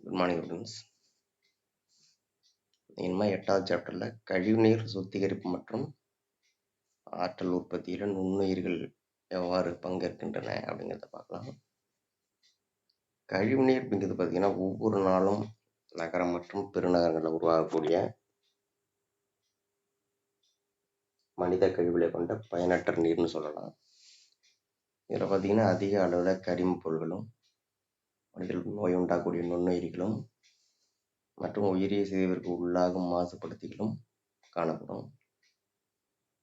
Good morning students இனிமேல் எட்டாவது சாப்டரில் கழிவுநீர் சுத்திகரிப்பு மற்றும் ஆற்றல் உற்பத்தியில் நுண்ணுயிர்கள் எவ்வாறு பங்கேற்கின்றன அப்படிங்கிறத பார்க்கலாம். கழிவுநீர் அப்படிங்கிறது பார்த்திங்கன்னா ஒவ்வொரு நாளும் நகரம் மற்றும் பெருநகரங்களில் உருவாகக்கூடிய மனித கழிவுகளை கொண்ட பயனற்ற நீர்னு சொல்லலாம். இதில் பார்த்திங்கன்னா அதிக அளவில் கரிம பொருள்களும் மனிதர்களுக்கு நோய் உண்டாகக்கூடிய நுண்ணுயிரிகளும் மற்றும் உயிரிய சிதைவிற்கு உள்ளாகும் மாசுபடுத்திகளும் காணப்படும்.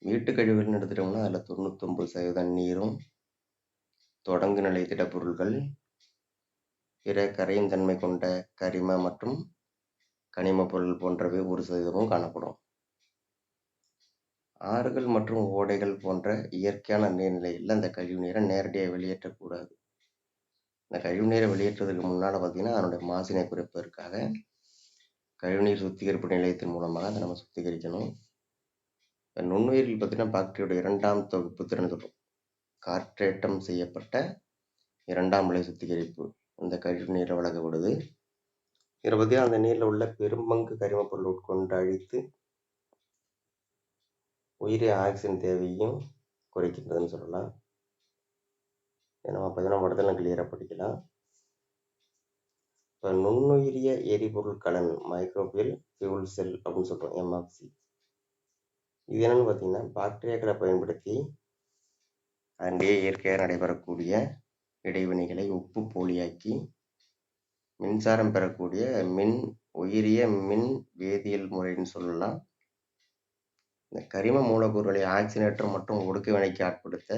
வீட்டு கழிவுகள்னு எடுத்துட்டோம்னா அதில் தொண்ணூத்தொம்பது சதவீதம் நீரும் தொடங்கு நிலை திடப்பொருள்கள் பிற கரையும் தன்மை கொண்ட கரிம மற்றும் கனிம பொருள் போன்றவை ஒரு சதவீதமும் காணப்படும். ஆறுகள் மற்றும் ஓடைகள் போன்ற இயற்கையான நீர்நிலைகளில் அந்த கழிவு நீரை நேரடியாக வெளியேற்றக்கூடாது. இந்த கழிவு நீரை வெளியேற்றுவதற்கு முன்னால் பார்த்தீங்கன்னா அதனுடைய மாசினை குறைப்பதற்காக கழிவுநீர் சுத்திகரிப்பு நிலையத்தின் மூலமாக அதை நம்ம சுத்திகரிக்கணும். இப்போ நுண்ணுயிரில் பார்த்தீங்கன்னா பாக்டீரியோட இரண்டாம் தொகுப்பு திறன் சொல்கிறோம் காற்றேற்றம் செய்யப்பட்ட இரண்டாம் நிலை சுத்திகரிப்பு. இந்த கழிவு நீரை வழங்கப்படுது. இதை பார்த்தீங்கன்னா அந்த நீரில் உள்ள பெரும்பங்கு கரிமப் பொருள் உட்கொண்டு அழித்து உயிரி ஆக்சிஜன் தேவையும் குறைக்கின்றதுன்னு சொல்லலாம். நம்ம பார்த்தீங்கன்னா படத்தில் கிளியராக படிக்கலாம் இப்போ நுண்ணுயிரிய எரிபொருள் கலன் மைக்ரோபியல் ஃபியூல் செல் அப்படின்னு சொல்கிறோம் எம்எஃப்சி இது என்னென்னு பார்த்தீங்கன்னா பாக்டீரியாக்களை பயன்படுத்தி அதனுடைய இயற்கையாக நடைபெறக்கூடிய இடைவினைகளை உப்பு போலியாக்கி மின்சாரம் பெறக்கூடிய மின் உயிரிய மின் வேதியியல் முறைன்னு சொல்லலாம். இந்த கரிம மூலக்கூறுகளை ஆக்சிஜனேற்றம் மற்றும் ஒடுக்க வினைக்கு ஆட்படுத்த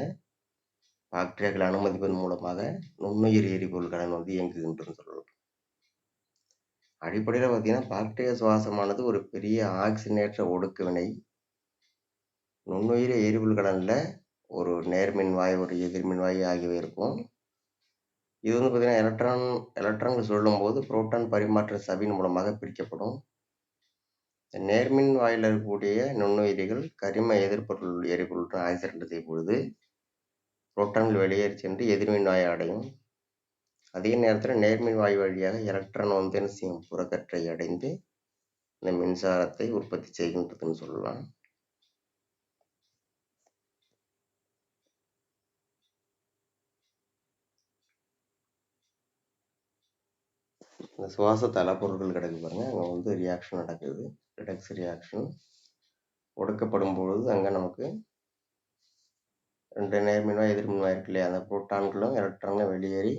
பாக்டீரியாக்களை அனுமதிப்பதன் மூலமாக நுண்ணுயிர் எரிபொருள் கடன் வந்து இயங்குகின்றதுன்னு சொல்லலாம். அடிப்படையில் பார்த்தீங்கன்னா பாக்டீரியா சுவாசமானது ஒரு பெரிய ஆக்சிஜனேற்ற ஒடுக்குவினை. நுண்ணுயிர் எரிபொருள் கடனில் ஒரு நேர்மின்வாய் ஒரு எதிர்மின்வாய் ஆகியவை இருக்கும். இது வந்து பார்த்திங்கன்னா எலக்ட்ரான் எலக்ட்ரான்கள் சொல்லும்போது புரோட்டான் பரிமாற்ற சபின் மூலமாக பிரிக்கப்படும். நேர்மின் வாயில் இருக்கக்கூடிய நுண்ணுயிரிகள் கரிம எதிர்பொருள் எரிபொருள் ஆக்சிடென்ட் செய்யும் பொழுது புரோட்டான்கள் வெளியேறி சென்று எதிர்மின் வாயை அடையும். அதே நேரத்தில் நேர்மின் வாய் வழியாக எலக்ட்ரான் வந்து என்ன செய்யும் புறக்கற்றை அடைந்து இந்த மின்சாரத்தை உற்பத்தி செய்கின்றதுன்னு சொல்லலாம். இந்த சுவாச தலைப்பொருட்கள் கிடக்கு பாருங்க. அங்கே வந்து ரியாக்ஷன் நடக்குது. ரிடக்ஸ் ரியாக்ஷன் ஒடுக்கப்படும் பொழுது அங்கே நமக்கு ரெண்டு நேர்மின்வாய் எதிர்மின்வாய் இருக்கு இல்லையா? அந்த புரோட்டான்களும் எலக்ட்ரான்களும் வெளியேறி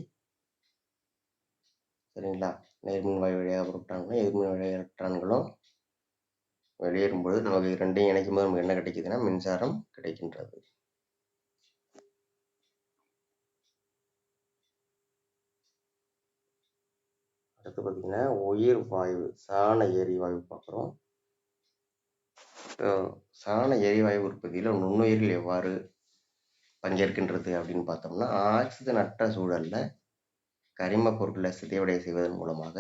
சரிங்களா? நேர்மின்வாய் வழியாக புரோட்டான்களும் எதிர்மின் வழியாக எலக்ட்ரான்களும் வெளியேறும்போது நமக்கு ரெண்டையும் இணைக்கும் போது நமக்கு என்ன கிடைக்குதுன்னா மின்சாரம் கிடைக்கின்றது. அடுத்து பார்த்தீங்கன்னா உயிர் வாயு சாண எரிவாயு பார்க்குறோம். சாண எரிவாயு உற்பத்தியில் நுண்ணுயிரில் எவ்வாறு பங்கேற்கின்றது அப்படின்னு பார்த்தோம்னா ஆக்சிஜன் அற்ற சூழலில் கரிம பொருட்களை சிதைவடை செய்வதன் மூலமாக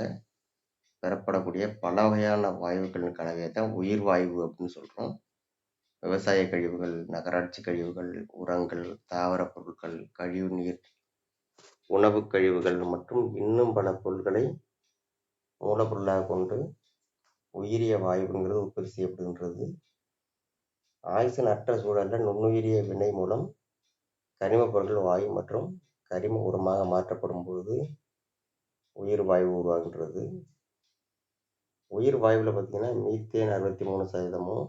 பெறப்படக்கூடிய பல வகையான வாயுக்களின் கலவையை தான் உயிர் வாயு அப்படின்னு சொல்கிறோம் விவசாய கழிவுகள் நகராட்சி கழிவுகள் உரங்கள் தாவர பொருட்கள் கழிவு நீர் உணவு கழிவுகள் மற்றும் இன்னும் பல பொருட்களை மூலப்பொருளாக கொண்டு உயிரிய வாயுங்கிறது உற்பத்தி செய்யப்படுகின்றது. ஆக்சிஜன் அற்ற சூழலில் நுண்ணுயிரிய வினை மூலம் கரிம பொருட்கள் வாயு மற்றும் கரிம உரமாக மாற்றப்படும் பொழுது உயிர் வாயு உருவாகின்றது. உயிர் வாயுவில் பார்த்தீங்கன்னா மீத்தேன் அறுபத்தி மூணு சதவீதமும்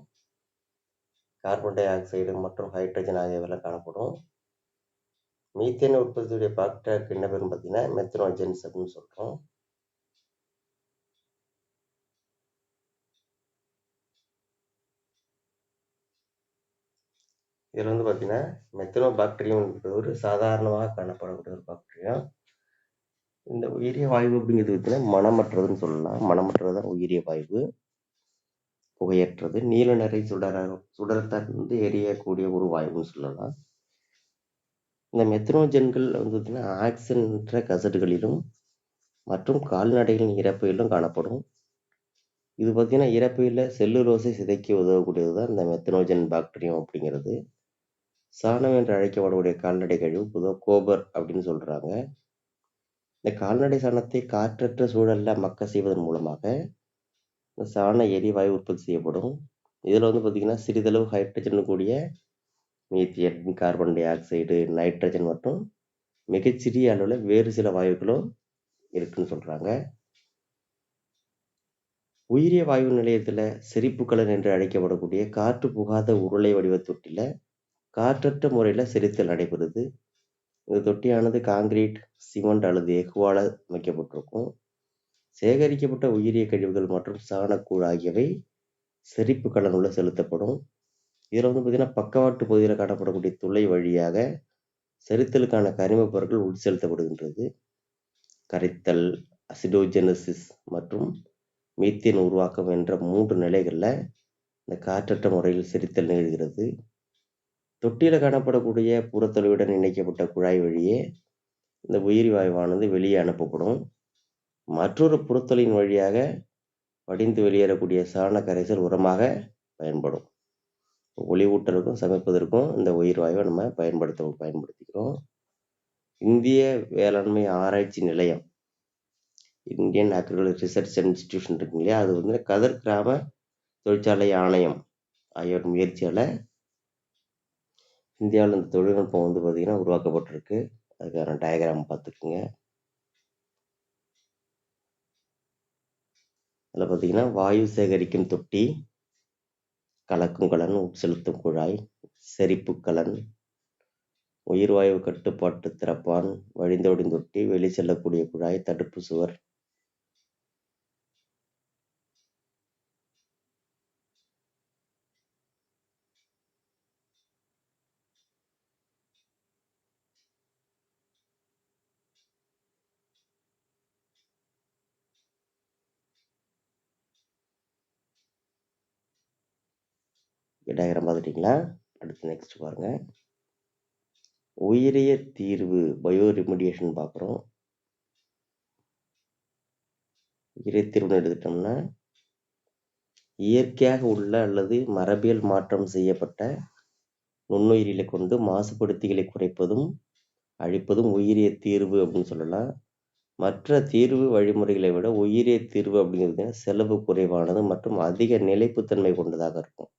கார்பன் டை ஆக்சைடு மற்றும் ஹைட்ரஜன் ஆகியவெல்லாம் காணப்படும். மீத்தேன் உற்பத்தியுடைய பாக்டீரியாவுக்கு என்ன பேருன்னு பார்த்தீங்கன்னா மெத்தனோஜென்ஸ் அப்படின்னு சொல்கிறோம் இதில் வந்து பார்த்தீங்கன்னா மெத்தனோ பாக்டீரியம் என்பது ஒரு சாதாரணமாக காணப்படக்கூடிய ஒரு பாக்டீரியா இந்த உயிரிய வாயு அப்படிங்கிறது பார்த்தீங்கன்னா மனமற்றதுன்னு சொல்லலாம். மனமற்றது தான் உயிரிய வாயு புகையற்றது. நீல நிறை சுடர சுடர்த்தந்து எரியக்கூடிய ஒரு வாயுன்னு சொல்லலாம். இந்த மெத்தனோஜன்கள் வந்து பார்த்தீங்கன்னா ஆக்சிஜனற்ற கசடுகளிலும் மற்றும் கால்நடைகளின் இறப்பையிலும் காணப்படும். இது பார்த்தீங்கன்னா இறப்பையில் செல்லுலோசை சிதைக்க உதவக்கூடியது தான் இந்த மெத்தனோஜன் பாக்டீரியம் அப்படிங்கிறது. சாணம் என்று அழைக்கப்படக்கூடிய கால்நடை கழிவு பொதுவாக கோபர் அப்படின்னு சொல்கிறாங்க இந்த கால்நடை சாணத்தை காற்றற்ற சூழல்ல மக்க செய்வதன் மூலமாக இந்த சாண எரிவாயு உற்பத்தி செய்யப்படும். இதில் வந்து பார்த்திங்கன்னா சிறிதளவு ஹைட்ரஜன் கூடிய methane carbon dioxide nitrogen மற்றும் மிகச்சிறிய அளவில் வேறு சில வாயுக்களும் இருக்குன்னு சொல்கிறாங்க உயிரிய வாயு நிலையத்தில் செறிப்புக்கலன் என்று அழைக்கப்படக்கூடிய காற்று புகாத உருளை வடிவ தொட்டில காற்றற்ற முறையில் செரித்தல் நடைபெறுது. இந்த தொட்டியானது காங்கிரீட் சிமெண்ட் அல்லது எஃகுவால் அமைக்கப்பட்டிருக்கும். சேகரிக்கப்பட்ட உயிரிய கழிவுகள் மற்றும் சாணக்கூழ் ஆகியவை செரிப்பு கடனுள்ள செலுத்தப்படும். இதில் வந்து பார்த்திங்கன்னா பக்கவாட்டு பகுதியில் காணப்படக்கூடிய துளை வழியாக செரித்தலுக்கான கரிமப் பொருட்கள் உட்செலுத்தப்படுகின்றது. கரைத்தல் அசிடோஜெனசிஸ் மற்றும் மீத்தேன் உருவாக்கம் என்ற மூன்று நிலைகளில் இந்த காற்றற்ற முறையில் செரித்தல் நிகழ்கிறது. தொட்டியில் காணப்படக்கூடிய புறத்தொலைவுடன் இணைக்கப்பட்ட குழாய் வழியே இந்த உயிரி வாயுவானது வெளியே அனுப்பப்படும். மற்றொரு புறத்தொலையின் வழியாக வடிந்து வெளியேறக்கூடிய சாண கரைசல் உரமாக பயன்படும். ஒளிவூட்டலுக்கும் சமைப்பதற்கும் இந்த உயிர் வாயுவை நம்ம பயன்படுத்த பயன்படுத்திக்கிறோம். இந்திய வேளாண்மை ஆராய்ச்சி நிலையம் இந்தியன் அக்ரிகல்ச்சர் ரிசர்ச் இன்ஸ்டிடியூஷன் இருக்கு இல்லையா? அது வந்து கதர் கிராம தொழிற்சாலை ஆணையம். ஆகியோர் முயற்சியால் இந்தியாவில் இந்த தொழில்நுட்பம் வந்து பார்த்திங்கன்னா உருவாக்கப்பட்டிருக்கு. அதுக்கான டயக்ராம் பார்த்துக்குங்க. அதில் பார்த்தீங்கன்னா வாயு சேகரிக்கும் தொட்டி கலக்கும் கலன் உட்செலுத்தும் குழாய் செரிப்பு கலன் உயிர்வாயு கட்டுப்பாட்டு திறப்பான் வழிந்தோடின் தொட்டி வெளி செல்லக்கூடிய குழாய் தடுப்பு சுவர் டயக்ராம் பார்த்துட்டிங்களா அடுத்து நெக்ஸ்ட் பாருங்கள் உயிரிய தீர்வு பயோ ரெமிடியேஷன் பார்க்குறோம் உயிரிய தீர்வுன்னு எடுத்துட்டோம்னா இயற்கையாக உள்ள அல்லது மரபியல் மாற்றம் செய்யப்பட்ட நுண்ணுயிரிகளை கொண்டு மாசுபடுத்திகளை குறைப்பதும் அழிப்பதும் உயிரிய தீர்வு அப்படின்னு சொல்லலாம். மற்ற தீர்வு வழிமுறைகளை விட உயிரிய தீர்வு அப்படிங்கிறது செலவு குறைவானது மற்றும் அதிக நிலைப்புத்தன்மை கொண்டதாக இருக்கும்.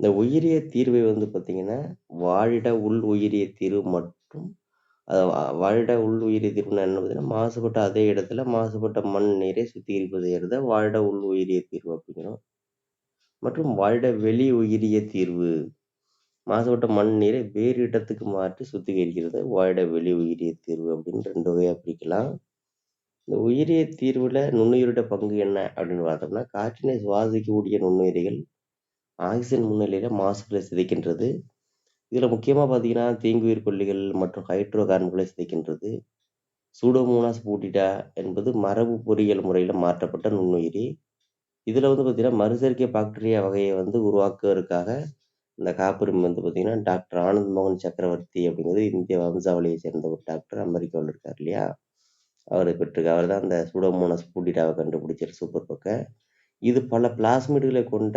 இந்த உயிரிய தீர்வை வந்து பார்த்திங்கன்னா வாழிட உள் உயிரிய தீர்வு மற்றும் வாழிட உள் உயிரிய தீர்வுனா என்ன பார்த்தீங்கன்னா மாசுபட்ட அதே இடத்துல மாசுபட்ட மண் நீரை சுத்திகரிப்பு செய்கிறத வாழிட உள் உயிரிய தீர்வு அப்படிங்கிறோம். மற்றும் வாழிட வெளி உயிரிய தீர்வு மாசுபட்ட மண் நீரை வேறு இடத்துக்கு மாற்றி சுத்திகரிக்கிறது வாழிட வெளி உயிரிய தீர்வு அப்படின்னு ரெண்டு வகையாக பிரிக்கலாம். இந்த உயிரிய தீர்வில் நுண்ணுயிரோட பங்கு என்ன அப்படின்னு பார்த்தோம்னா காற்றினை சுவாசிக்கக்கூடிய நுண்ணுயிரிகள் ஆக்சிஜன் முன்னிலையில் மாசுகளை சிதைக்கின்றது. இதில் முக்கியமாக பார்த்தீங்கன்னா தீங்குயிர் கொல்லிகள் மற்றும் ஹைட்ரோ கார்பன்களை சிதைக்கின்றது. சூடோமோனாஸ் பூட்டிடா என்பது மரபு பொறியியல் முறையில் மாற்றப்பட்ட நுண்ணுயிரி. இதில் வந்து பார்த்திங்கன்னா மறுசெயற்கை பாக்டீரியா வகையை வந்து உருவாக்குவதற்காக இந்த காப்புரிமை வந்து பார்த்திங்கன்னா டாக்டர் ஆனந்த் மோகன் சக்கரவர்த்தி அப்படிங்கிறது இந்திய வம்சாவளியை சேர்ந்த ஒரு டாக்டர் அமெரிக்காவில் இருக்கார் இல்லையா? அவர் பெற்றிருக்க அவர் தான் அந்த சூடோமோனாஸ் பூட்டிடாவை கண்டுபிடிச்சார் சூப்பர் பக்க. இது பல பிளாஸ்மிடுகளை கொண்ட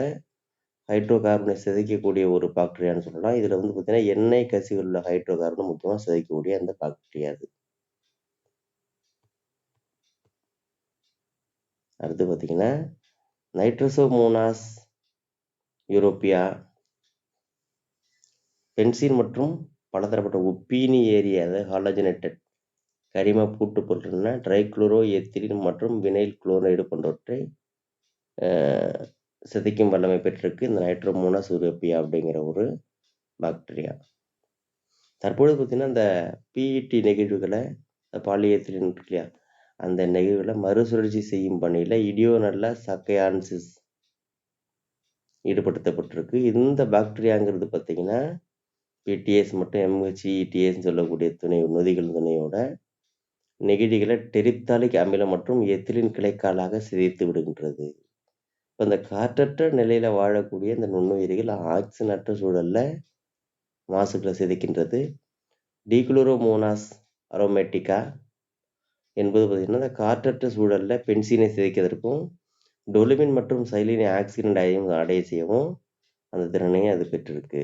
ஹைட்ரோ கார்பனை சிதைக்கக்கூடிய ஒரு பாக்டீரியான்னு சொல்லலாம். இதில் வந்து பார்த்தீங்கன்னா எண்ணெய் கசிவில் உள்ள ஹைட்ரோ கார்பனை முக்கியமாக சிதைக்கக்கூடிய அந்த பாக்டீரியா அது. அடுத்து பார்த்தீங்கன்னா நைட்ரசோமோனாஸ் யூரோப்பியா பென்சின் மற்றும் பலதரப்பட்ட ஒப்பீனி ஏரியா அதாவது ஹாலஜினேட்டட் கரிம பூட்டு பொருட்கள்னா ட்ரைக்ளோரோ எத்திரின் மற்றும் வினைல் குளோரைடு போன்றவற்றை சிதைக்கும் வல்லமை பெற்றிருக்கு. இந்த நைட்ரோமோனாஸ் யூரோப்பியா அப்படிங்கிற ஒரு பாக்டீரியா தற்பொழுது பார்த்திங்கன்னா இந்த பிஇடி நெகிழ்வுகளை பாலியத்திலின் இல்லையா? அந்த நெகிழ்வுகளை மறுசுழற்சி செய்யும் பணியில் இடியோனல்ல சக்கையான்சிஸ் ஈடுபடுத்தப்பட்டிருக்கு. இந்த பாக்டீரியாங்கிறது பார்த்திங்கன்னா பிடிஎஸ் மற்றும் எம்ஹெச்இடிஎஸ்ன்னு சொல்லக்கூடிய துணை நொதிகள் துணையோட நெகிழிகளை டெரிப்தாலிக் அமிலம் மற்றும் எத்திலின் கிளைக்காலாக சிதைத்து விடுகின்றது. இப்போ இந்த காற்றற்ற நிலையில் வாழக்கூடிய இந்த நுண்ணுயிரிகள் ஆக்சிஜனற்ற சூழலில் மாசுகளை சிதைக்கின்றது. டீக்ளோரோமோனாஸ் அரோமேட்டிக்கா என்பது பார்த்திங்கன்னா இந்த காற்றற்ற சூழலில் பென்சீனை சிதைக்கிறதுக்கும் டொலுமின் மற்றும் சைலினை ஆக்சிடென்ட் அடையும் அடைய செய்யவும் அந்த திறனையும் அது பெற்றிருக்கு.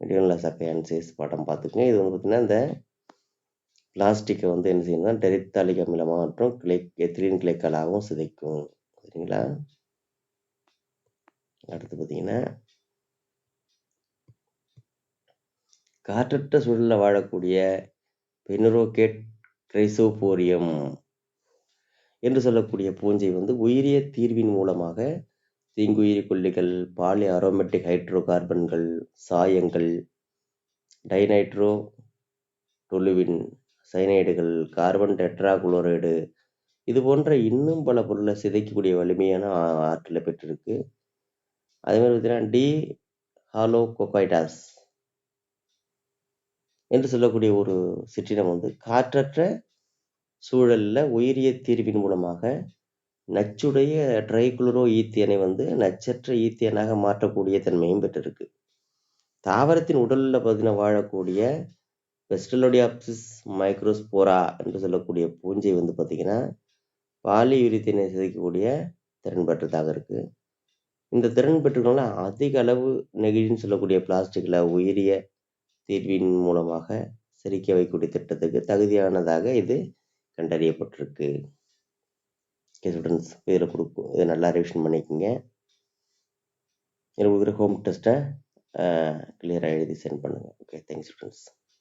இடியோன்ல ஆன்சைஸ் படம் பார்த்துக்கோங்க இது வந்து பார்த்திங்கன்னா இந்த பிளாஸ்டிக்கை வந்து என்ன செய்யணும்னா டெரித்தாலிக் அமிலமாக மற்றும் கிளை எத்திலீன் கிளைக்கலாகவும் சிதைக்கும். சரிங்களா அடுத்து பார்த்தீங்கன்னா காற்றற்ற சூழலில் வாழக்கூடிய பெனரோகேட் கிரைசோபோரியம் என்று சொல்லக்கூடிய பூஞ்சை வந்து உயிரிய தீர்வின் மூலமாக தீங்குயிரி கொல்லிகள் பாலி அரோமேட்டிக் ஹைட்ரோ கார்பன்கள் சாயங்கள் டைநைட்ரோ டொலுவின் சைனைடுகள் கார்பன் டெட்ராகுளோரைடு இது போன்ற இன்னும் பல பொருளை சிதைக்கக்கூடிய வலிமையான ஆற்றலை பெற்றிருக்கு. அதே மாதிரி பார்த்தீங்கன்னா டி ஹாலோ கொகைடாஸ் என்று சொல்லக்கூடிய ஒரு சிற்றினம் வந்து காற்றற்ற சூழலில் உயிரிய தீர்வின் மூலமாக நச்சுடைய ட்ரைகுளரோ ஈத்தியனை வந்து நச்சற்ற ஈத்தியனாக மாற்றக்கூடிய தன்மையும் பெற்றிருக்கு. தாவரத்தின் உடலில் பார்த்தீங்கன்னா வாழக்கூடிய வெஸ்டலோடியாப்சிஸ் மைக்ரோஸ்போரா என்று சொல்லக்கூடிய பூஞ்சை வந்து பார்த்தீங்கன்னா பாலியூரித்தினை சிதைக்கக்கூடிய திறன் பெற்றதாக இருக்கு. இந்த திறன் பெற்றுக்கனால அதிக அளவு நெகிழின்னு சொல்லக்கூடிய பிளாஸ்டிக்கில் உயரிய தீர்வின் மூலமாக சிரிக்க வைக்கக்கூடிய திட்டத்துக்கு தகுதியானதாக இது கண்டறியப்பட்டிருக்கு. ஓகே ஸ்டூடெண்ட்ஸ் இதில் கொடுக்கும் இதை நல்லா ரிவிஷன் பண்ணிக்கோங்க. இதில் கொடுக்குற ஹோம் டெஸ்ட்டை கிளியராக எழுதி சென்ட் பண்ணுங்கள் ஓகே தேங்க்ஸ் ஸ்டூடெண்ட்ஸ்